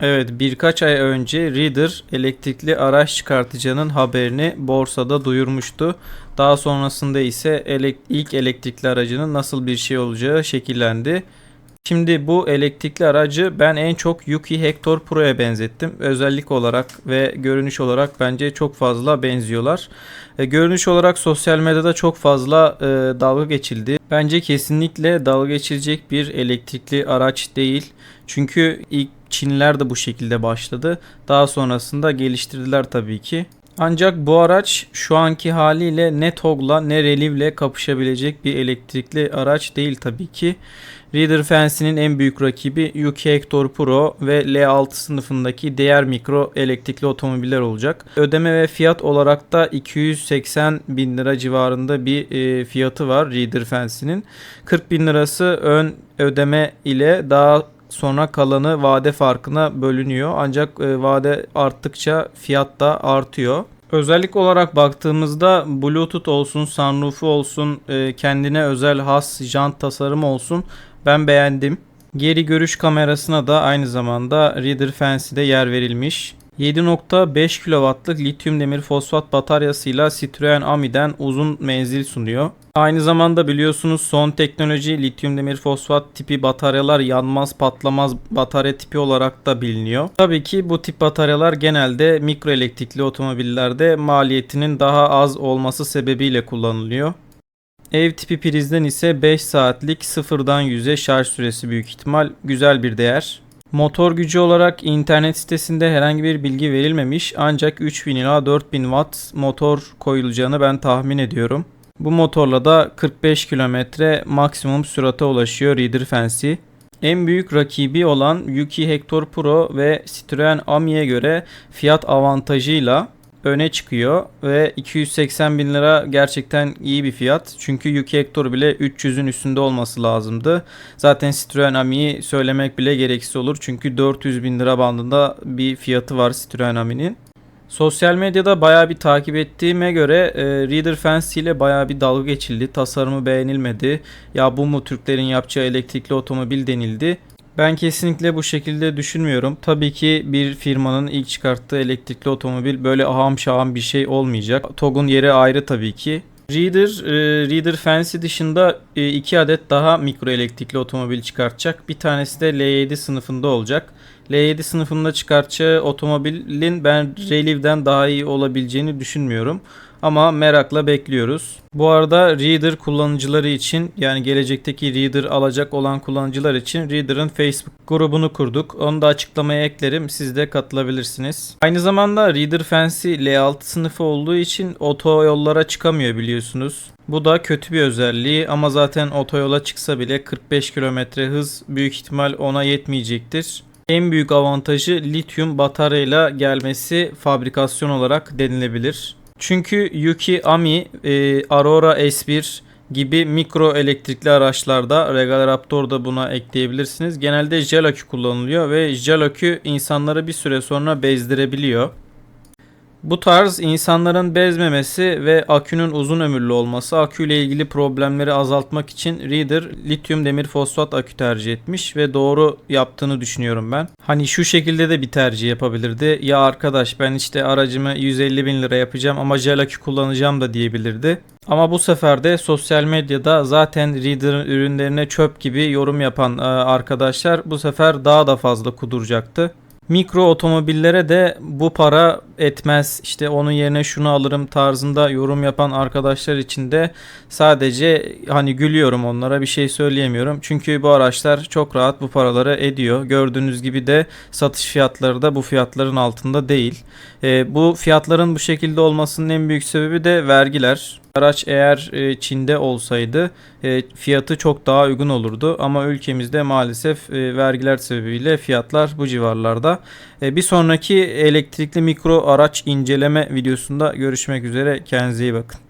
Evet birkaç ay önce Reader elektrikli araç çıkartacağının haberini borsada duyurmuştu. Daha sonrasında ise ilk elektrikli aracının nasıl bir şey olacağı şekillendi. Şimdi bu elektrikli aracı ben en çok Yuki Hector Pro'ya benzettim. Özellik olarak ve görünüş olarak bence çok fazla benziyorlar. E, görünüş olarak sosyal medyada çok fazla e, dalga geçildi. Bence kesinlikle dalga geçilecek bir elektrikli araç değil. Çünkü ilk Çinliler de bu şekilde başladı. Daha sonrasında geliştirdiler tabii ki. Ancak bu araç şu anki haliyle ne TOG'la ne Reliv'le kapışabilecek bir elektrikli araç değil tabii ki. Reader Fancy'nin en büyük rakibi Yuki Hector Pro ve L6 sınıfındaki diğer mikro elektrikli otomobiller olacak. Ödeme ve fiyat olarak da 280 bin lira civarında bir e, fiyatı var Reader Fancy'nin. 40 bin lirası ön ödeme ile daha sonra kalanı vade farkına bölünüyor. Ancak e, vade arttıkça fiyat da artıyor. Özellik olarak baktığımızda Bluetooth olsun, sunroof'u olsun, e, kendine özel has jant tasarımı olsun ben beğendim. Geri görüş kamerasına da aynı zamanda Reader Fancy'de yer verilmiş. 7.5 kW'lık lityum demir fosfat bataryasıyla Citroen Ami'den uzun menzil sunuyor. Aynı zamanda biliyorsunuz son teknoloji lityum demir fosfat tipi bataryalar yanmaz patlamaz batarya tipi olarak da biliniyor. Tabii ki bu tip bataryalar genelde mikro elektrikli otomobillerde maliyetinin daha az olması sebebiyle kullanılıyor. Ev tipi prizden ise 5 saatlik sıfırdan 100'e şarj süresi büyük ihtimal güzel bir değer. Motor gücü olarak internet sitesinde herhangi bir bilgi verilmemiş ancak 3000 ila 4000 watt motor koyulacağını ben tahmin ediyorum. Bu motorla da 45 km maksimum sürate ulaşıyor Reader Fancy. En büyük rakibi olan Yuki Hector Pro ve Citroen Ami'ye göre fiyat avantajıyla öne çıkıyor ve 280 bin lira gerçekten iyi bir fiyat. Çünkü Yuki Hector bile 300'ün üstünde olması lazımdı. Zaten Citroen Ami'yi söylemek bile gereksiz olur. Çünkü 400 bin lira bandında bir fiyatı var Citroen Ami'nin. Sosyal medyada bayağı bir takip ettiğime göre e, Reader Fancy ile bayağı bir dalga geçildi. Tasarımı beğenilmedi. Ya bu mu Türklerin yapacağı elektrikli otomobil denildi. Ben kesinlikle bu şekilde düşünmüyorum. Tabii ki bir firmanın ilk çıkarttığı elektrikli otomobil böyle aham şaham bir şey olmayacak. TOG'un yeri ayrı tabii ki. Reader, e, Reader Fancy dışında e, iki adet daha mikro elektrikli otomobil çıkartacak. Bir tanesi de L7 sınıfında olacak. L7 sınıfında çıkartacağı otomobilin ben Reliv'den daha iyi olabileceğini düşünmüyorum. Ama merakla bekliyoruz. Bu arada Reader kullanıcıları için yani gelecekteki Reader alacak olan kullanıcılar için Reader'ın Facebook grubunu kurduk. Onu da açıklamaya eklerim. Siz de katılabilirsiniz. Aynı zamanda Reader Fancy L6 sınıfı olduğu için otoyollara çıkamıyor biliyorsunuz. Bu da kötü bir özelliği ama zaten otoyola çıksa bile 45 km hız büyük ihtimal ona yetmeyecektir. En büyük avantajı lityum bataryayla gelmesi fabrikasyon olarak denilebilir. Çünkü Yuki Ami, e, Aurora S1 gibi mikro elektrikli araçlarda Regal Raptor da buna ekleyebilirsiniz. Genelde jel akü kullanılıyor ve jel akü insanları bir süre sonra bezdirebiliyor. Bu tarz insanların bezmemesi ve akünün uzun ömürlü olması aküyle ilgili problemleri azaltmak için Reader lityum demir fosfat akü tercih etmiş ve doğru yaptığını düşünüyorum ben. Hani şu şekilde de bir tercih yapabilirdi. Ya arkadaş ben işte aracımı 150 bin lira yapacağım ama jel akü kullanacağım da diyebilirdi. Ama bu sefer de sosyal medyada zaten Reader ürünlerine çöp gibi yorum yapan e, arkadaşlar bu sefer daha da fazla kuduracaktı. Mikro otomobillere de bu para etmez işte onun yerine şunu alırım tarzında yorum yapan arkadaşlar için de sadece hani gülüyorum onlara bir şey söyleyemiyorum. Çünkü bu araçlar çok rahat bu paraları ediyor. Gördüğünüz gibi de satış fiyatları da bu fiyatların altında değil. E, bu fiyatların bu şekilde olmasının en büyük sebebi de vergiler. Araç eğer e, Çin'de olsaydı e, fiyatı çok daha uygun olurdu ama ülkemizde maalesef e, vergiler sebebiyle fiyatlar bu civarlarda. Bir sonraki elektrikli mikro araç inceleme videosunda görüşmek üzere. Kendinize iyi bakın.